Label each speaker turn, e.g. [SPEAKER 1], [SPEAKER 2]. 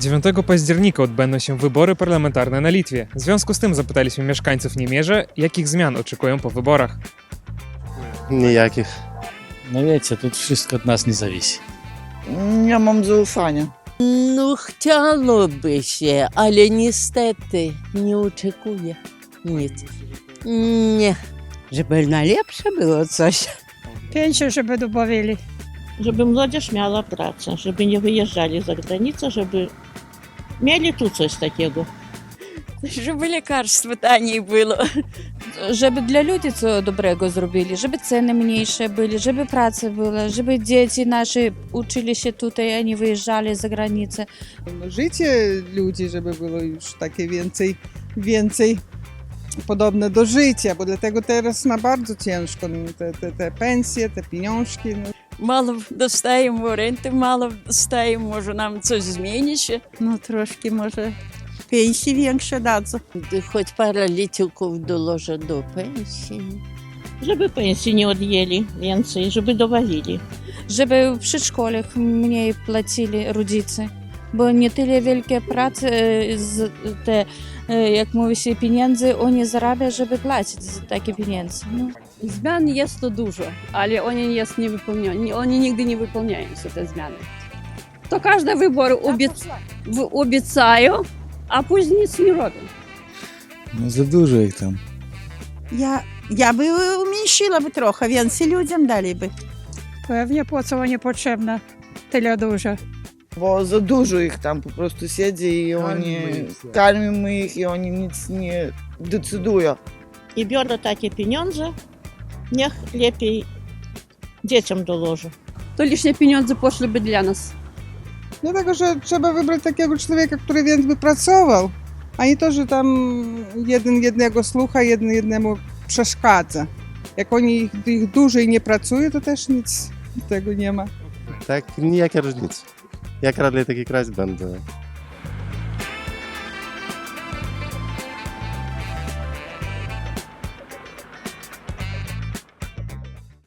[SPEAKER 1] 9 października odbędą się wybory parlamentarne na Litwie. W związku z tym zapytaliśmy mieszkańców Niemierze, jakich zmian oczekują po wyborach.
[SPEAKER 2] Nijakich.
[SPEAKER 3] No wiecie, tu wszystko od nas nie zawisi.
[SPEAKER 4] Ja mam zaufanie.
[SPEAKER 5] No chciałoby się, ale niestety nie oczekuję nic. Nie.
[SPEAKER 6] Żeby na lepsze było coś.
[SPEAKER 7] Pensję, żeby dobawili.
[SPEAKER 8] żeby młodzież miała pracę, żeby nie wyjeżdżali za granicę, żeby mieli tu coś takiego.
[SPEAKER 9] Żeby lekarstwo taniej było. Żeby dla ludzi co dobrego zrobili, żeby ceny mniejsze były, żeby praca była, żeby dzieci nasze uczyli się tutaj, a nie wyjeżdżali za granicę.
[SPEAKER 10] Życie ludzi, żeby było już takie więcej, więcej podobne do życia, bo dlatego teraz na bardzo ciężko no, te, te, te pensje, te pieniążki. No.
[SPEAKER 9] Мало достаємо ренти, мало достаємо, може нам coś zmienić.
[SPEAKER 6] No troszkę może pensji większe dadzą.
[SPEAKER 5] Choć parę lityków dołożę do pensji.
[SPEAKER 8] Żeby pensji nie odjęli więcej, żeby dowalili.
[SPEAKER 9] Żeby w przedszkolach mniej płacili rodzice, bo nie tyle wielkie prace, e, z te, e, jak mówi się, pieniądze oni zarabiają, żeby płacić za takie pieniądze. No.
[SPEAKER 7] Zmian jest to dużo, ale oni nie jest nie wypełniają. Oni nigdy nie wypełniają się te zmiany. To każde wybory obiec, obiecają, a później nic nie robią.
[SPEAKER 3] No za dużo ich tam.
[SPEAKER 6] Ja, ja by umniejszyła by trochę, więcej ludziom daliby.
[SPEAKER 7] Pewnie po co niepotrzebne tyle dużo.
[SPEAKER 4] Bo za dużo ich tam po prostu siedzi i oni karmimy ich i oni nic nie decydują.
[SPEAKER 8] I biorą takie pieniądze, Niech lepiej dzieciom dołoży.
[SPEAKER 7] To liczne pieniądze poszłyby dla nas.
[SPEAKER 10] Dlatego, że trzeba wybrać takiego człowieka, który więc by pracował, a nie to, że tam jeden jednego słucha, jeden jednemu przeszkadza. Jak oni ich, ich dłużej nie pracuje, to też nic tego nie ma.
[SPEAKER 2] Tak, nijakie różnice. Jak radlej taki kraj będę.